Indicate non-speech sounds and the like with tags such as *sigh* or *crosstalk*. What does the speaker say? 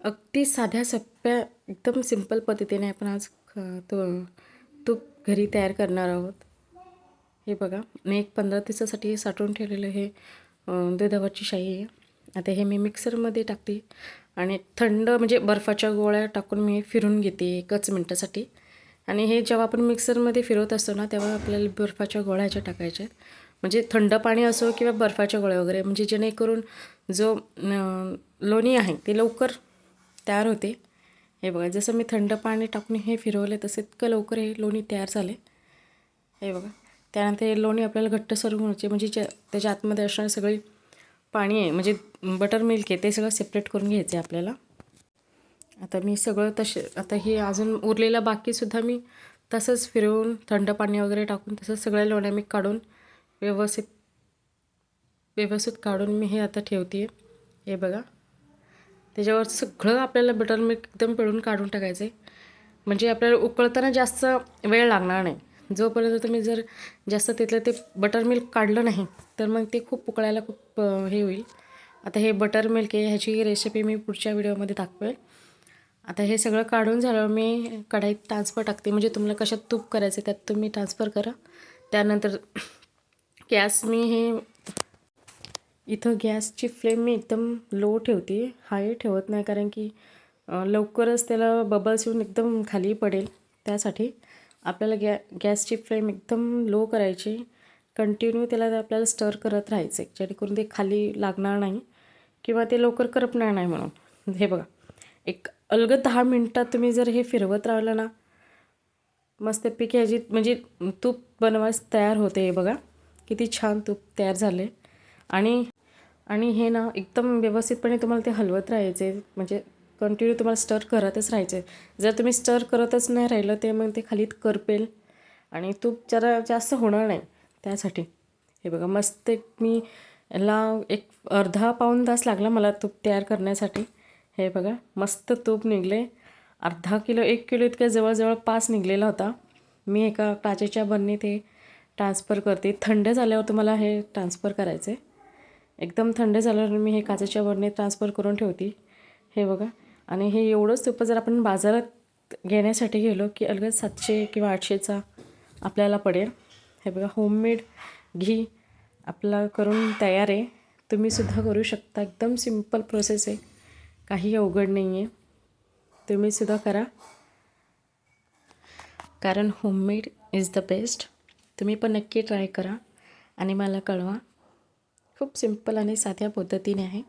अगदी साध्या सोप्या एकदम सिंपल पद्धतीने आपण आज तो तूप घरी तयार करणार आहोत हे बघा मी एक पंधरा दिवसासाठी साठवून ठेवलेलं हे दुधावरची शाई आहे आता हे मी मिक्सरमध्ये टाकते आणि थंड म्हणजे बर्फाच्या गोळ्या टाकून मी फिरून घेते एकच मिनटासाठी आणि हे जेव्हा आपण मिक्सरमध्ये फिरवत असतो ना तेव्हा आपल्याला बर्फाच्या गोळ्या ह्याच्या टाकायच्या आहेत. म्हणजे थंड पाणी असो किंवा बर्फाच्या गोळ्या वगैरे म्हणजे जेणेकरून जो लोणी आहे ते लवकर तयार होते. हे बघा जसं मी थंड पाणी टाकून हे फिरवले तसं इतकं लवकर हे लोणी तयार झाले. हे बघा त्यानंतर हे लोणी आपल्याला घट्ट सर्व होण्याचे म्हणजे ज्या त्याच्या आतमध्ये असणारे सगळे पाणी आहे म्हणजे बटर मिल्क आहे ते सगळं सेपरेट करून घ्यायचं आहे आपल्याला. आता मी सगळं तसे आता हे अजून उरलेलं बाकीसुद्धा मी तसंच फिरवून थंड पाणी वगैरे टाकून तसंच सगळ्या लोण्या मी काढून व्यवस्थित व्यवस्थित काढून मी हे आता ठेवते हे बघा. त्याच्यावर सगळं आपल्याला बटर मिल्क एकदम पिळून काढून टाकायचं आहे म्हणजे आपल्याला उकळताना जास्त वेळ लागणार नाही. जोपर्यंत तुम्ही जर जास्त तिथलं ते बटर मिल्क काढलं नाही तर मग ते खूप उकळायला खूप हे होईल. आता हे बटर मिल्क आहे ह्याची रेसिपी मी पुढच्या व्हिडिओमध्ये दाखवेल. आता हे सगळं काढून झाल्यावर मी कढाईत ट्रान्सफर टाकते. म्हणजे तुम्हाला कशात तूप करायचं त्यात तुम्ही ट्रान्सफर करा. त्यानंतर *clears throat* गॅस मी हे इथं गॅसची फ्लेम मी एकदम लो ठेवते हाय ठेवत नाही कारण की लवकरच त्याला बबल्स येऊन एकदम खाली पडेल. त्यासाठी आपल्याला गॅ गॅसची फ्लेम एकदम लो करायची. कंटिन्यू त्याला आपल्याला स्टर करत राहायचं आहे जेणेकरून ते खाली लागणार नाही किंवा ते लवकर करपणार नाही म्हणून. हे बघा एक अलगद दहा मिनटात तुम्ही जर हे फिरवत राहिलं ना मस्तपैकी ह्याची म्हणजे तूप बनवायस तयार होते हे बघा. किती छान तूप तयार झाले आणि आणि हे ना एकदम व्यवस्थितपणे तुम्हाला ते हलवत राहायचे म्हणजे कंटिन्यू तुम्हाला स्टर करतच राहायचे. जर तुम्ही स्टर करतच नाही राहिलं ते मग ते खालीत करपेल. आणि तूप जरा जास्त होणार नाही त्यासाठी. हे बघा मस्त एक मी याला एक अर्धा पाऊण तास लागला मला तूप तयार करण्यासाठी. हे बघा मस्त तूप निघले. अर्धा किलो एक किलो इतक्या जवळजवळ पाच निघलेला होता. मी एका काचेच्या बरणीत हे ट्रान्सफर करते. थंड झाल्यावर तुम्हाला हे ट्रान्सफर करायचं. आहे एकदम थंड झाल्यावर मी हे काचेच्या वरने ट्रान्सफर करून ठेवते. हे बघा. आणि हे एवढंच तुपं जर आपण बाजारात घेण्यासाठी गेलो की अलगद सातशे किंवा आठशेचा आपल्याला पडेल. हे बघा होममेड घी आपला करून तयार आहे. तुम्हीसुद्धा करू शकता. एकदम सिंपल प्रोसेस आहे. काही अवघड नाही आहे तुम्हीसुद्धा करा. कारण होममेड इज द बेस्ट तुम्ही पण नक्की ट्राय करा. आणि मला कळवा. खूप सिंपल आणि साध्या पद्धतीने आहे.